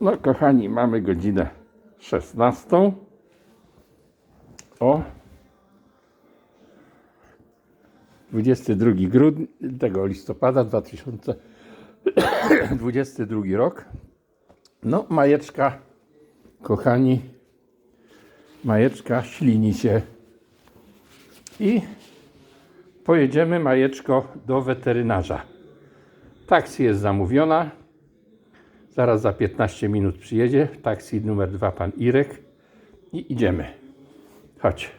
No, kochani, mamy godzinę 16. O. 22 grudnia, tego listopada 2022 rok. No, majeczka, kochani, majeczka ślini się. I pojedziemy, majeczko, do weterynarza. Taksi jest zamówiona. Zaraz za 15 minut przyjedzie. Taksi numer 2 pan Irek. I idziemy. Chodź.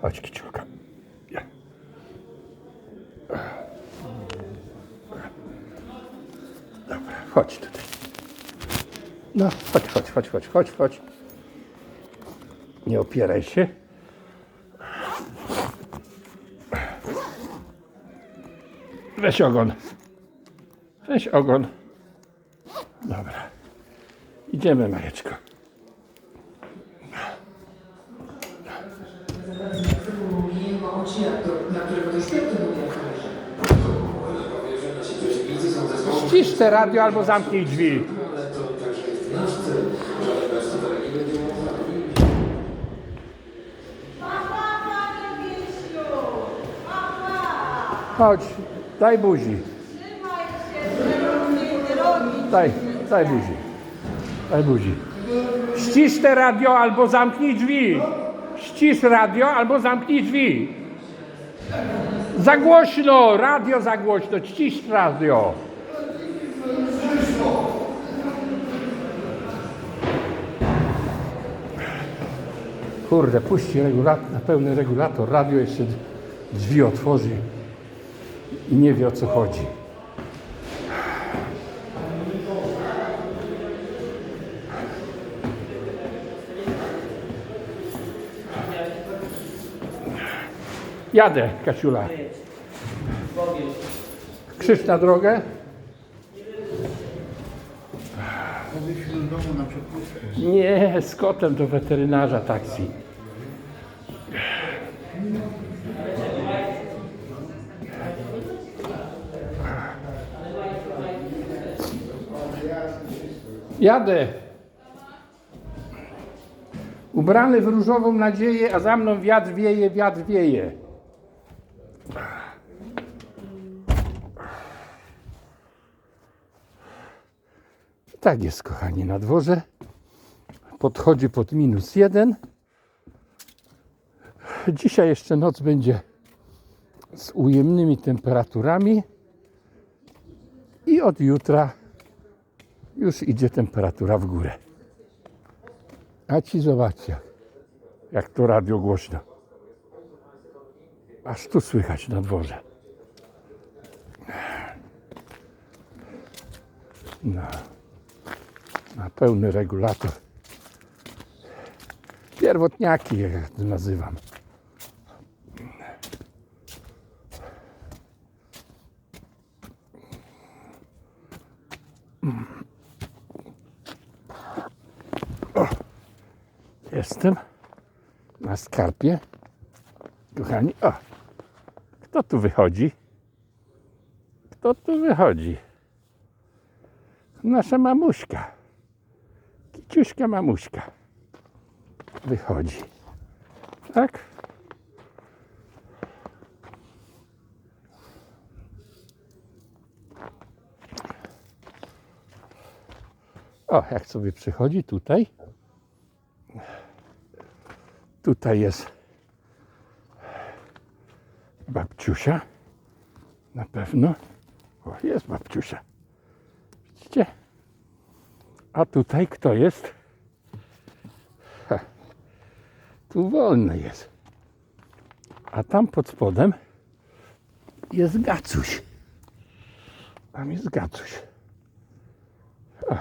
Chodź, kiciulka. Dobra, chodź tutaj. No, chodź, chodź, chodź, chodź, chodź, chodź. Nie opieraj się. Weź ogon. Weź ogon. Dobra. Idziemy, Majeczko. Nie ma odcinka, na którego dostępny był Ścisz te radio albo zamknij drzwi. Chodź, daj buzi. Daj, daj buzi. Daj buzi. Ścisz te radio albo zamknij drzwi. Ścisz radio albo zamknij drzwi. Za głośno, radio za głośno, ścisz radio. Kurde, puści regulator, na pełny regulator, radio jeszcze drzwi otworzy i nie wie o co chodzi. Jadę, Kasiula. Krzyż na drogę. Nie, z kotem do weterynarza taksi. Jadę. Ubrany w różową nadzieję, a za mną wiatr wieje, wiatr wieje. Tak jest, kochani, na dworze podchodzi pod minus jeden. Dzisiaj jeszcze noc będzie z ujemnymi temperaturami i od jutra już idzie temperatura w górę. A ci zobaczcie, jak to radio głośno. Aż tu słychać na dworze. No, na pełny regulator. Pierwotniaki, to nazywam. Jestem na skarpie. Kochani, o, kto tu wychodzi? Kto tu wychodzi? Nasza mamuśka. Kiciuśka mamuśka wychodzi. Tak? O, jak sobie przychodzi tutaj. Tutaj jest babciusia. Na pewno. O, jest babciusia. Widzicie? A tutaj kto jest? Tu wolny jest. A tam pod spodem jest Gacuś. Tam jest Gacuś. O,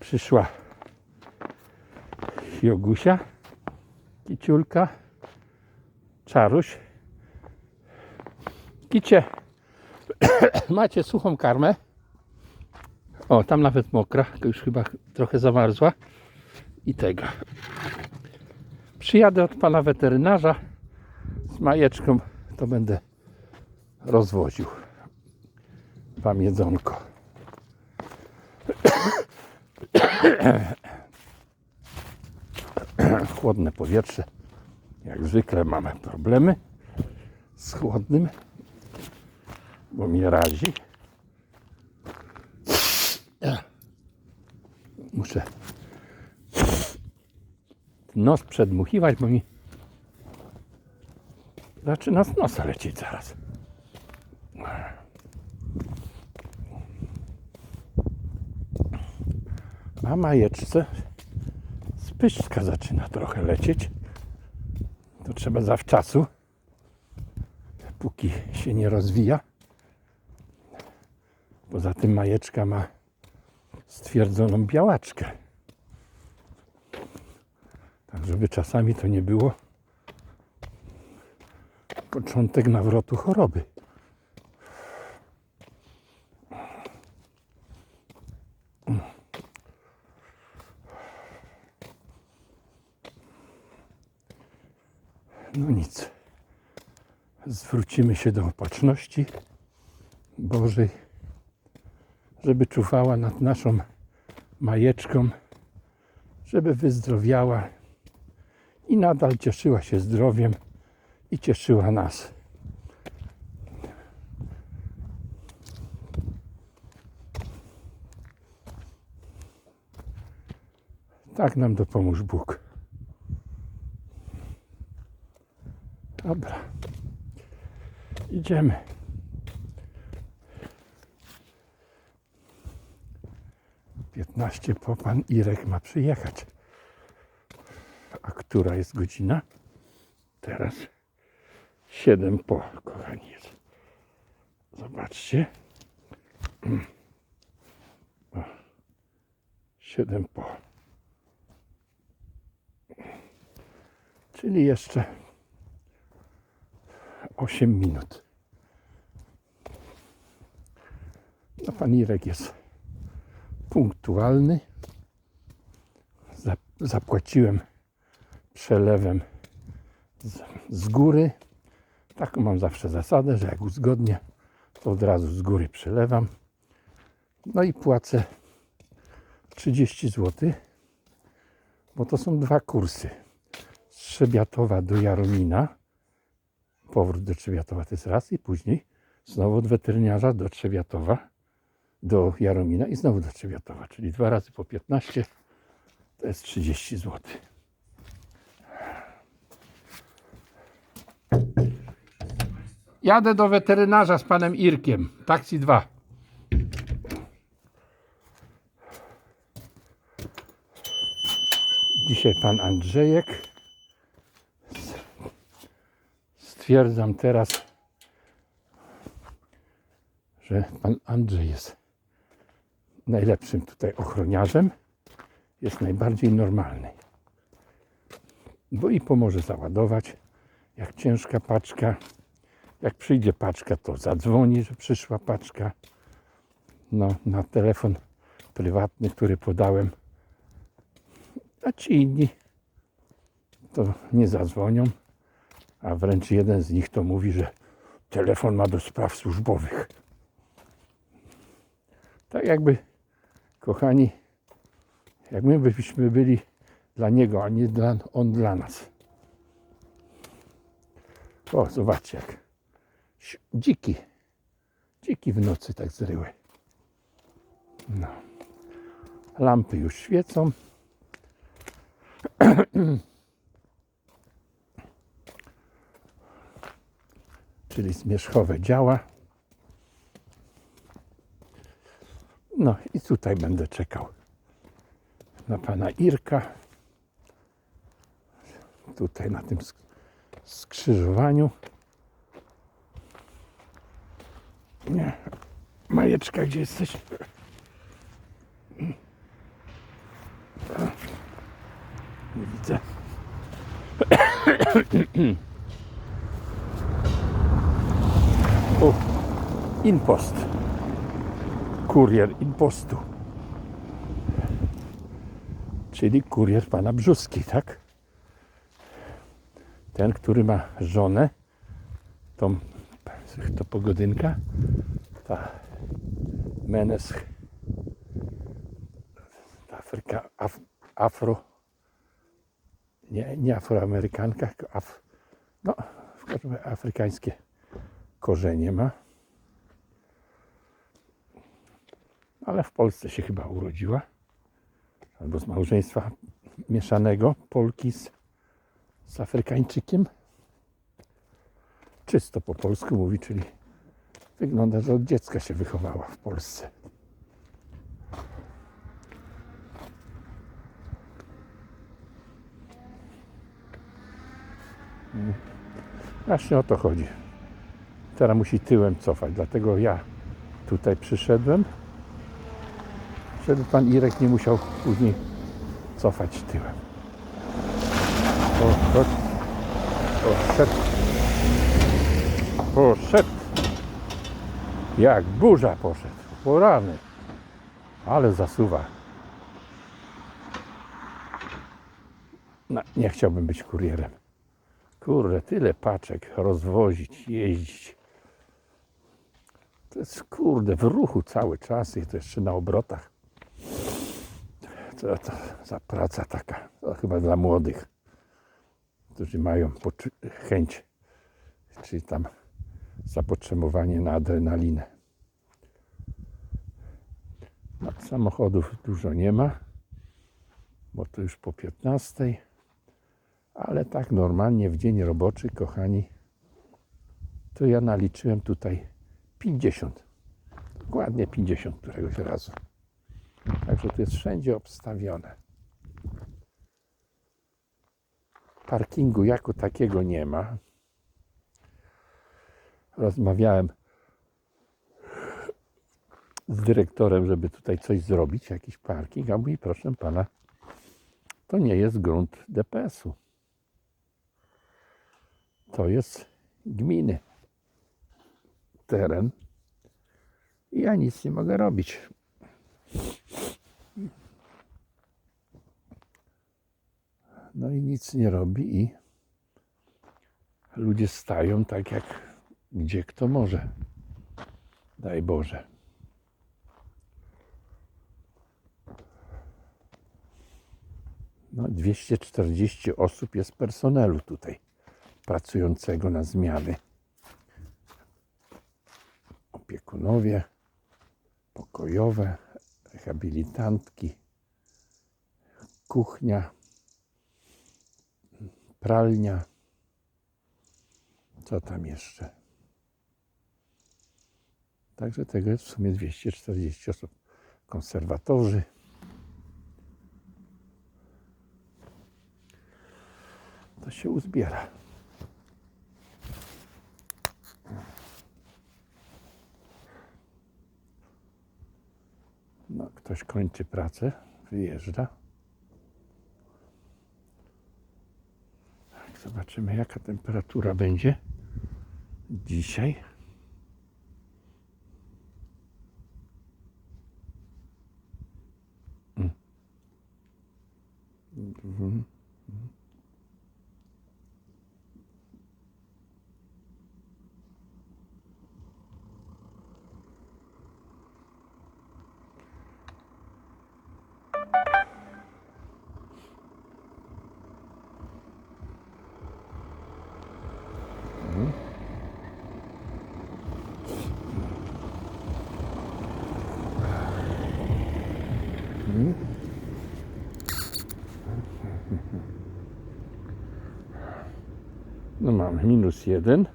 przyszła Jogusia, Kiciulka, Czaruś. Kicie, macie suchą karmę? O, tam nawet mokra, już chyba trochę zamarzła. I tego. Przyjadę od pana weterynarza z majeczką, to będę rozwoził wam jedzonko. Chłodne powietrze. Jak zwykle mamy problemy z chłodnym, bo mnie razi. Muszę nos przedmuchiwać, bo mi zaczyna z nosa lecieć zaraz. A majeczce spyszka zaczyna trochę lecieć. To trzeba zawczasu, póki się nie rozwija. Poza tym majeczka ma stwierdzoną białaczkę. Tak, żeby czasami to nie było początek nawrotu choroby. No nic. Zwrócimy się do opatrzności Bożej, żeby czuwała nad naszą majeczką, żeby wyzdrowiała i nadal cieszyła się zdrowiem i cieszyła nas. Tak nam dopomóż Bóg. Dobra. Idziemy. Piętnaście po pan Irek ma przyjechać. A która jest godzina? Teraz siedem po, kochani jest. Zobaczcie. O, Siedem po. Czyli jeszcze 8 minut. No, pan Irek jest punktualny. Za- Zapłaciłem przelewem z, z góry. Taką mam zawsze zasadę, że jak uzgodnię, to od razu z góry przelewam. No i płacę 30 zł, bo to są dwa kursy. Z Trzebiatowa do Jaromina powrót do Trzebiatowa to jest raz i później znowu od weteryniarza do Trzebiatowa, do Jaromina i znowu do Trzebiatowa, czyli dwa razy po 15 to jest 30 zł. Jadę do weterynarza z panem Irkiem, taksi 2. Dzisiaj pan Andrzejek stwierdzam teraz, że pan Andrzej jest najlepszym tutaj ochroniarzem, jest najbardziej normalny. Bo i pomoże załadować, jak ciężka paczka, jak przyjdzie paczka, to zadzwoni, że przyszła paczka. No, na telefon prywatny, który podałem, a ci inni to nie zadzwonią a wręcz jeden z nich to mówi, że telefon ma do spraw służbowych. Tak jakby, kochani, jak my byśmy byli dla niego, a nie dla, on dla nas. O, zobaczcie jak dziki, dziki w nocy tak zryły. No. Lampy już świecą. czyli zmierzchowe działa. No i tutaj będę czekał na pana Irka. Tutaj na tym sk- skrzyżowaniu. Nie. Majeczka, gdzie jesteś? Nie widzę. O, impost. Kurier impostu. Czyli kurier pana Brzuski, tak? Ten, który ma żonę, tą, to pogodynka, ta Menes Afryka, af, afro, nie, nie afroamerykanka, af, no, w każdym razie afrykańskie korzenie ma. Ale w Polsce się chyba urodziła. Albo z małżeństwa mieszanego Polki z, z Afrykańczykiem. Czysto po polsku mówi, czyli wygląda, że od dziecka się wychowała w Polsce. Właśnie o to chodzi. Teraz musi tyłem cofać, dlatego ja tutaj przyszedłem, żeby pan Irek nie musiał później cofać tyłem. Poszedł, poszedł, poszedł. Jak burza poszedł, porany. Ale zasuwa. No, nie chciałbym być kurierem. Kurde, tyle paczek rozwozić, jeździć. To jest kurde w ruchu cały czas i to jeszcze na obrotach. Co to za praca taka? To chyba dla młodych, którzy mają chęć, czyli tam zapotrzebowanie na adrenalinę. No, samochodów dużo nie ma, bo to już po 15. Ale tak normalnie w dzień roboczy, kochani, to ja naliczyłem tutaj 50. Dokładnie 50 któregoś razu. Także to jest wszędzie obstawione. Parkingu jako takiego nie ma. Rozmawiałem z dyrektorem, żeby tutaj coś zrobić, jakiś parking, a mówi, proszę pana, to nie jest grunt DPS-u. To jest gminy. Teren. I ja nic nie mogę robić. No i nic nie robi i ludzie stają tak jak gdzie kto może. Daj Boże. No 240 osób jest personelu tutaj pracującego na zmiany. Opiekunowie, pokojowe, rehabilitantki, kuchnia, pralnia. Co tam jeszcze? Także tego jest w sumie 240 osób. Konserwatorzy. To się uzbiera. No, ktoś kończy pracę, wyjeżdża. Zobaczymy, jaka temperatura będzie dzisiaj. Mamy minus jeden.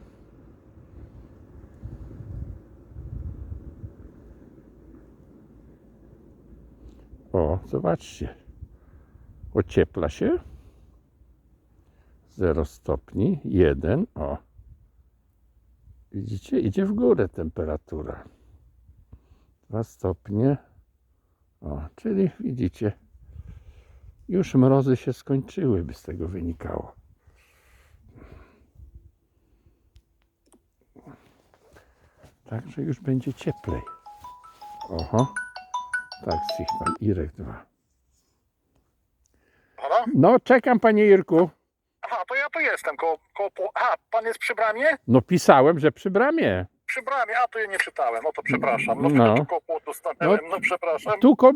O, zobaczcie. Ociepla się. 0 stopni, 1. O. Widzicie, idzie w górę temperatura. 2 stopnie. O, czyli widzicie, już mrozy się skończyły, by z tego wynikało. Także już będzie cieplej. Oho. Tak, tych Irek dwa. Halo? No, czekam panie Irku. Aha, to ja tu jestem. Koło, po- pan jest przy bramie? No pisałem, że przy bramie. Przy bramie, a to ja nie czytałem, no to przepraszam. No, No. no. no, przepraszam. Tu koło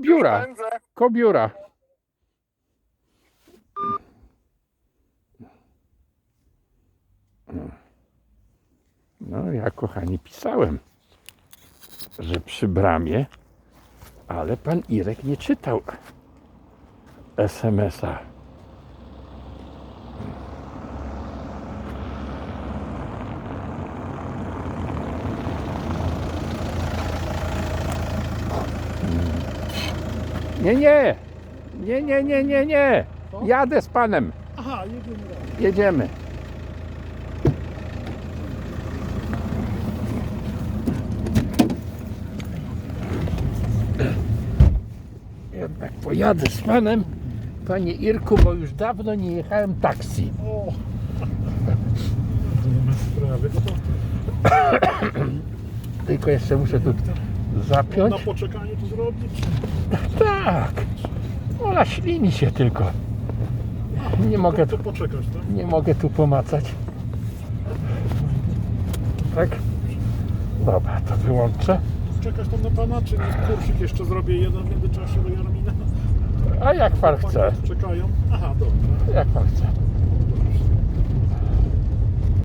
Już no, ja kochani pisałem, że przy bramie, ale pan Irek nie czytał SMS-a. Nie, nie, nie, nie, nie, nie, nie. Jadę z panem. Aha, jedziemy. Jedziemy. Pojadę z panem, panie Irku, bo już dawno nie jechałem taksi. O! Nie ma sprawy. No to Tylko jeszcze muszę tu zapiąć. na poczekaniu to zrobić. Tak. Ona ślini się tylko. Nie mogę To tu, poczekasz, tak? nie mogę tu pomacać. Tak? Dobra, to wyłączę. Czekasz tam na pana, czy? Kursik jeszcze zrobię jeden w międzyczasie do Jarmina. A jak pan chce? Czekają. Aha, dobra. Jak pan chce.